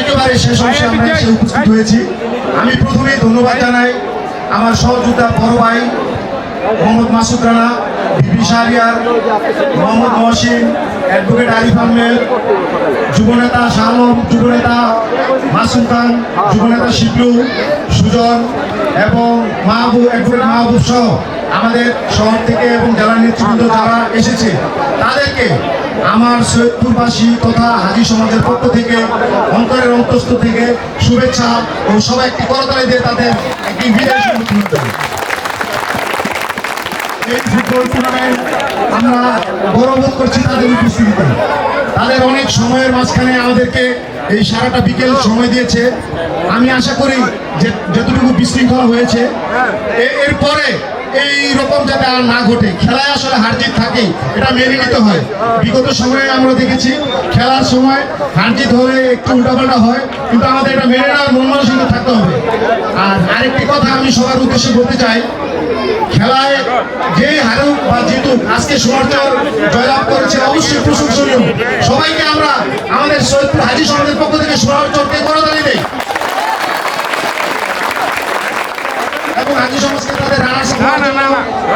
একেবারে শেষ অংশে আমরা এসে উপস্থিত হয়েছি। আমি প্রথমে ধন্যবাদ জানাই আমার সহযোদ্ধা বড় ভাই মোহাম্মদ মাসুদ রানা বিবি শাহরিয়ার, মোহাম্মদ মহসিন, অ্যাডভোকেট আরিফ আহমেদ, যুবনেতা শাহ আলম যুবনেতা মাসুম খান, যুবনেতা শিবলু, সুজন এবং মাহবুব, অ্যাডভোকেট মাহবুব সহ আমাদের শহর থেকে এবং জেলা নেতৃবৃন্দ যারা এসেছে, তাদেরকে আমার সৈয়দপুরবাসী তথা হাজি সমাজের পক্ষ থেকে অন্তরের অন্তস্থ থেকে শুভেচ্ছা ও সবাই একটি করতালি দিয়ে তাদের একটি বিদায় এই ফুটবল টুর্নামেন্ট আমরা গৌরবোধ করছি তাদের উপস্থিতিতে। তাদের অনেক সময়ের মাঝখানে আমাদেরকে এই সারাটা বিকেল সময় দিয়েছে। আমি আশা করি যে যতটুকু বিশৃঙ্খলা হয়েছে এরপরে এই রকম যাতে আর না ঘটে, খেলায় আসলে হার জিত থাকে, এটা মেনে নিতে হয়। বিগত সময়ে আমরা দেখেছি, খেলার সময় হার জিত হলে একটু উল্টাপাল্টা হয়, কিন্তু আমাদের এটা মেনে নেওয়ার মন মানসিকতা থাকতে হবে। আর আরেকটি কথা আমি সবার উদ্দেশ্যে বলতে চাই, খেলায় যে হারুক বা জিতুক, আজকে সুমার্চর জয়লাভ করেছে অবশ্যই প্রশংসনীয়। সবাইকে আমরা, আমাদের সৈয়দপুর হাজি সমাজের পক্ষ থেকে সুমার্চরকে করতালি হাজি সমাজকে তাদের রানার্স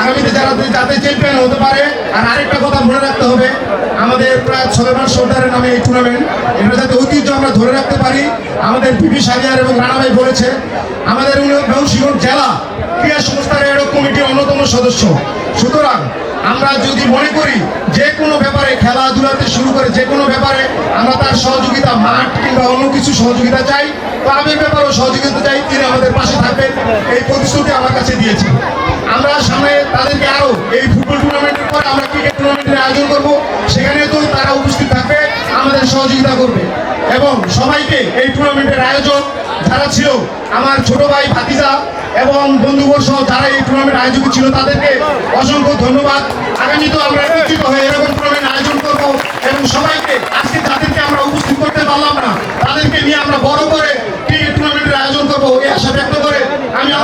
আগামীতে যারা চ্যাম্পিয়ন হতে পারে আর আরেকটা কথা মনে রাখতে হবে আমাদের প্রায় সর্দারের নামে এই টুর্নামেন্ট এটা যাতে ঐতিহ্য আমরা ধরে রাখতে পারি আমাদের পিপি এবং রানাভাই বলেছে আমাদের ময়মনসিংহ জেলা ক্রীড়া সংস্থার এরক কমিটির অন্যতম সদস্য। সুতরাং আমরা যদি মনে করি যে কোনো ব্যাপারে খেলাধুলাতে শুরু করে যে কোনো ব্যাপারে আমরা তার সহযোগিতা মাঠ কিংবা অন্য কিছু সহযোগিতা চাই ক্লাবের ব্যাপারেও সহযোগিতা চাই, তিনি আমাদের পাশে থাকবেন। এই প্রতিশ্রুতি আমার কাছে দিয়েছে। আমরা সামনে তাদেরকে আরও এই ফুটবল টুর্নামেন্টের পর আমরা ক্রিকেট টুর্নামেন্টের আয়োজন করব। সেখানে তো তারা উপস্থিত থাকবে, আমাদের সহযোগিতা করবে। এবং সবাইকে এই টুর্নামেন্টের আয়োজন, যারা ছিল আমার ছোট ভাই ভাতিজা এবং বন্ধুবর সহ যারা এই টুর্নামেন্ট আয়োজক ছিল, তাদেরকে অসংখ্য ধন্যবাদ। আগামীতেও আমরা একত্রিত হয়ে এরকম টুর্নামেন্ট আয়োজন করব এবং সবাইকে আজকে যাদেরকে আমরা উপস্থিত করতে পারলাম না, তাদেরকে নিয়ে আমরা বড় করে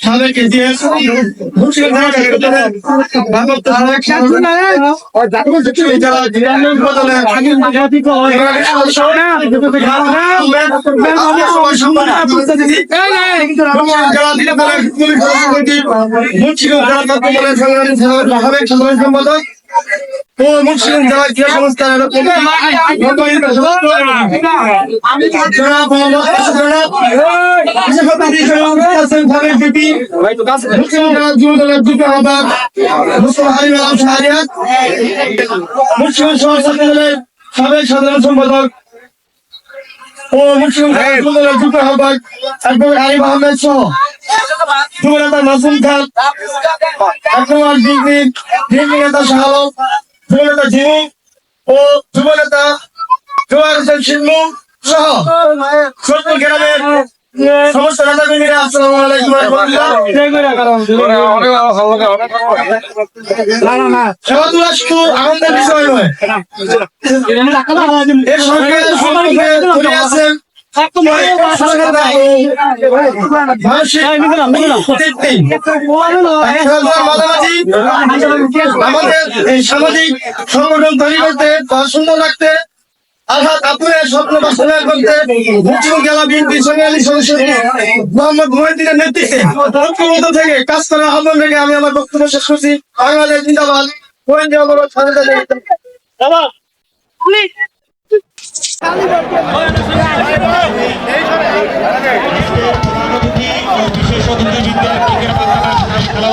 সমাজ সরকার শিক্ষিত তবে ছাত্রনেতা হাতের ভাবনা করেছেন সাবেক ইতিহাস মুসলিম ভারত সাবেক যারা জিরানুল বদলে যারা দিলে বলে মুসলিম যারা বলে সাবেক সাধারণ সম্পাদক ও মুসলিম যারা ক্রীড়া সংস্থার জনাব মোহাম্মদ জনাব বিশেষজ্ঞ হাসান খানের পিপি মুসলিম যারা যুব দলের যুব আহ্বায়ক মুসলিম আলম শাহরিয়াত মুসলিম সমাজ সম্পাদক ও মুসলিম যুব যুব আহ্বায়ক অ্যাডভোকেট আরিফ আহমেদ সহ যুবনেতা মাসুম খান একবার ডিগ্রি ডিগ্রি নেতা শাহ আলম যুবনেতা জিমু ও যুবনেতা জোয়ার হোসেন শিল্লু সহ। সত্তর গ্রামের আনন্দের বিষয় নয়। এর সঙ্গে সম্পর্কে আছেন আমাদের এই সামাজিক সংগঠন তৈরি করতে সুন্দর রাখতে আঘাত আপুরের স্বপ্ন বাস্তবায়ন করতে মুসলিম জেলা বিএনপি সোনিয়ালী সদস্য মোহাম্মদ মহিউদ্দিনের নেতৃত্বে ঐক্যবদ্ধ থেকে কাজ করার আহ্বান রেখে আমি আমার বক্তব্য শেষ করছি বাংলাদেশ জিন্দাবাদ গোয়েন্দা স্বাধীনতা বিশেষ খেলা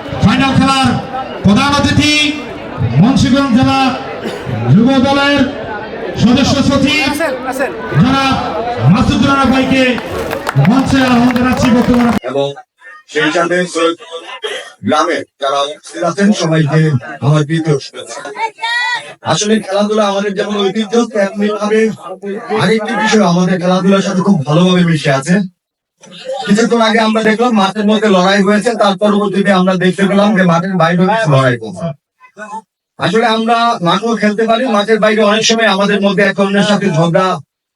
অতিথি মুন্সিগঞ্জ জেলা যুব দলের সদস্য সচিব যারা মাসুদ রানা ভাইকে মঞ্চে আহ্বান জানাচ্ছি বক্তব্য এবং সেই সাথে সৈয়দপুর গ্রামে যারা আছেন সবাইকে আমার দ্বিতীয় আসলে খেলাধুলা আমাদের যেমন ঐতিহ্য তেমনি ভাবে আরেকটি বিষয় আমাদের খেলাধুলার সাথে খুব ভালোভাবে মিশে আছে। কিছুক্ষণ আগে আমরা দেখলাম মাঠের মধ্যে লড়াই হয়েছে, তার পরবর্তীতে আমরা দেখতে পেলাম যে মাঠের বাইরে লড়াই করছে। আসলে আমরা মাঠও খেলতে পারি, মাঠের বাইরে অনেক সময় আমাদের মধ্যে এক অন্যের সাথে ঝগড়া,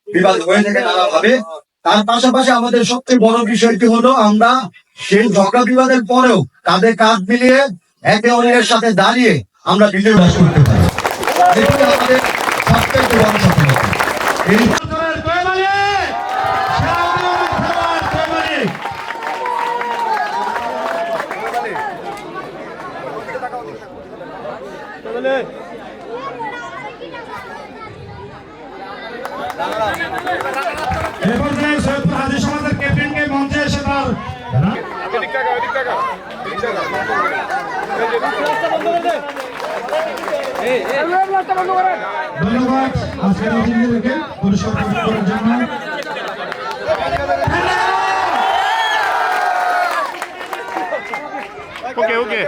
বিবাদ হয়ে থাকে নানা ভাবে তার পাশাপাশি আমাদের সবচেয়ে বড় বিষয়টি হলো আমরা সেই ঝগড়া বিবাদের পরেও কাঁধে কাঁধ মিলিয়ে একে অন্যের সাথে দাঁড়িয়ে আমরা বিজয় করতে পারি। আমাদের সবচেয়ে বড় সফলতা এই দলের কয়মালি? সেরা উদীয়মান খেলোয়াড় কয়মালি? এ পর্যায়ে সৈয়দপুর হাজী সমাজের ক্যাপ্টেনকে মঞ্চে এসে তার ধন্যবাদ। আজকের অতিথিদেরকে পুরস্কার প্রদান ওকে ওকে